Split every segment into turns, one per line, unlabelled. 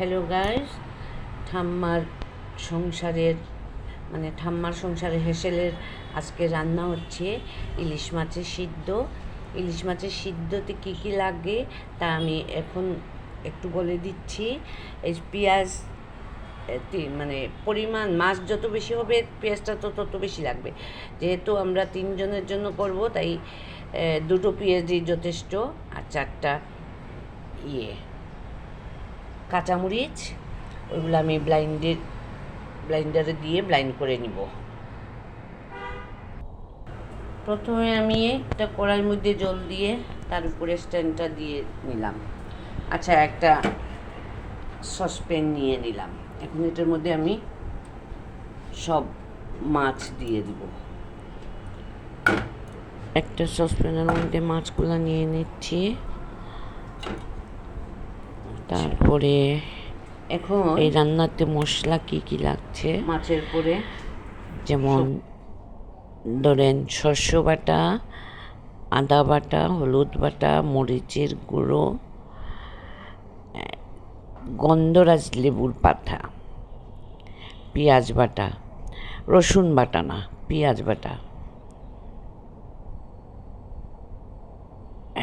Hello guys ঠাম্মার সংসারের মানে ঠাম্মার সংসারে হেসেলের আজকে রান্না হচ্ছে ইলিশ মাছের সিদ্ধ। ইলিশ মাছের সিদ্ধতে কী কী লাগে তা আমি এখন একটু বলে দিচ্ছি। এই পেঁয়াজ মানে পরিমাণ, মাছ যত বেশি হবে পেঁয়াজটা তো তত বেশি লাগবে। যেহেতু আমরা তিনজনের জন্য করব, তাই দুটো পেঁয়াজই যথেষ্ট আর চারটা ইয়ে। কাঁচামরিচ, ওইগুলো আমি ব্লাইন্ডের ব্লাইন্ডারে দিয়ে ব্লাইন্ড করে নিব। প্রথমে আমি একটা কড়াইয়ের মধ্যে জল দিয়ে তার উপরে স্ট্যান্ডটা দিয়ে নিলাম। আচ্ছা একটা সসপ্যান নিয়ে নিলাম। এখন এটার মধ্যে আমি সব মাছ দিয়ে দিব। একটা সসপ্যানের মধ্যে মাছগুলো নিয়ে নিচ্ছি। তারপরে এখন এই রান্নাতে মশলা কি কি লাগছে? মাছের পরে যেমন ধরেন শস্য বাটা আদা বাটা হলুদ বাটা মরিচের গুঁড়ো গন্ধরাজ লেবুর পাতা পেঁয়াজ বাটা রসুন বাটা না পেঁয়াজ বাটা।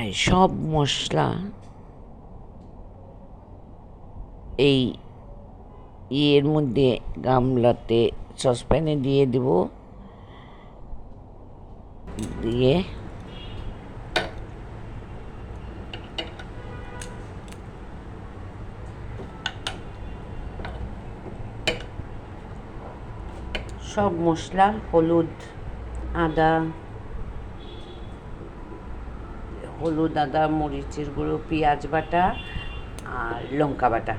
এই সব মশলা এই ইয়ের মধ্যে গামলাতে সসপ্যানে দিয়ে দেব। দিয়ে সব মশলা, হলুদ, আদা হলুদ, আদা, মরিচের গুঁড়ো, পেঁয়াজ বাটা আর লঙ্কা বাটা।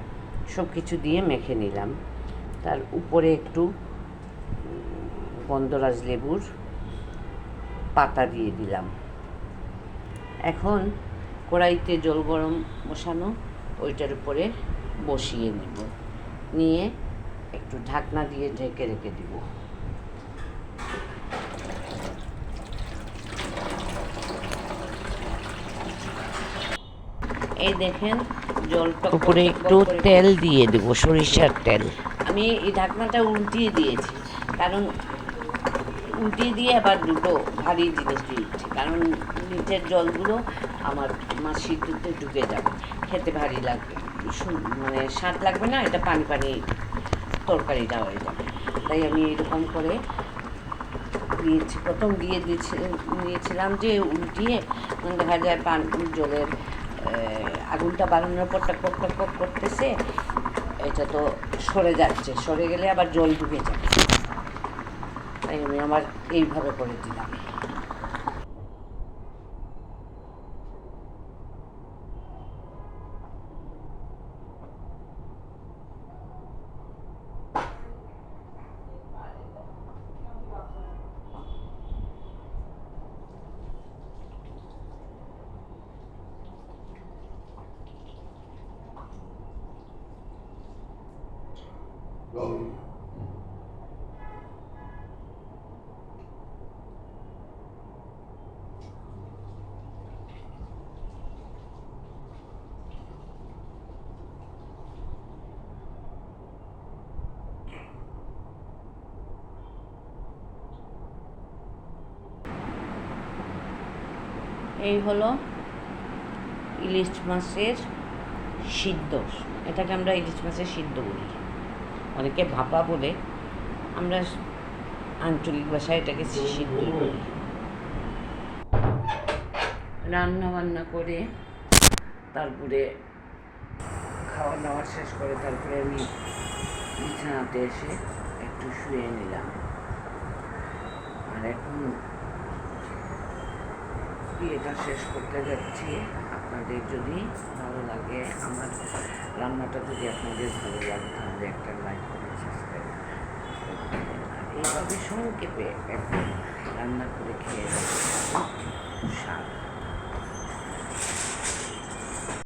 সব কিছু দিয়ে মেখে নিলাম। তার উপরে একটু গন্ধরাজ লেবুর পাতা দিয়ে দিলাম। এখন কড়াইতে জল গরম বসানো, ওইটার উপরে বসিয়ে নিব। নিয়ে একটু ঢাকনা দিয়ে ঢেকে রেখে দিব। এই দেখেন জলটা উপরে একটু তেল দিয়ে দেব সরিষার তেল। আমি এই ঢাকনাটা উল্টিয়ে দিয়েছি কারণ উল্টিয়ে দিয়ে আবার দুটো ভারী জিনিস দিয়েছি কারণ নিচের জলগুলো আমার মাছ সিদ্ধতে ঢুকে যাবে খেতে ভারী লাগবে মানে স্বাদ লাগবে না এটা পানি পানি তরকারিটা হয়ে যাবে। তাই আমি এরকম করে দিয়েছি প্রথম দিয়ে দিয়েছি নিয়েছিলাম যে উল্টিয়ে দেখা যায় পান জলের আগুনটা বাড়ানোর পর টক টক করতেছে, এটা তো সরে যাচ্ছে। সরে গেলে আবার জল ঢুকে যাচ্ছে। তাই আমি আমার এইভাবে করে দিলাম। এই হলো ইলিশ মাছের সিদ্ধ। এটাকে আমরা ইলিশ মাছের সিদ্ধ বলি। অনেকে ভাপা বলে আমরা আঞ্চলিক ভাষায় এটাকে সিদ্ধ রান্না বান্না করে তারপরে খাওয়া দাওয়া শেষ করে তারপরে আমি বিছানাতে এসে একটু শুয়ে নিলাম। আর এখন বিয়েটা শেষ করতে যাচ্ছি। আপনাদের যদি ভালো লাগে, আমার রান্নাটা যদি আপনাদের ভালো লাগে, তাহলে একটা লাইক করে সাবস্ক্রাইব এইভাবে সংক্ষেপে এখন রান্না করে খেয়ে। স্বাদ।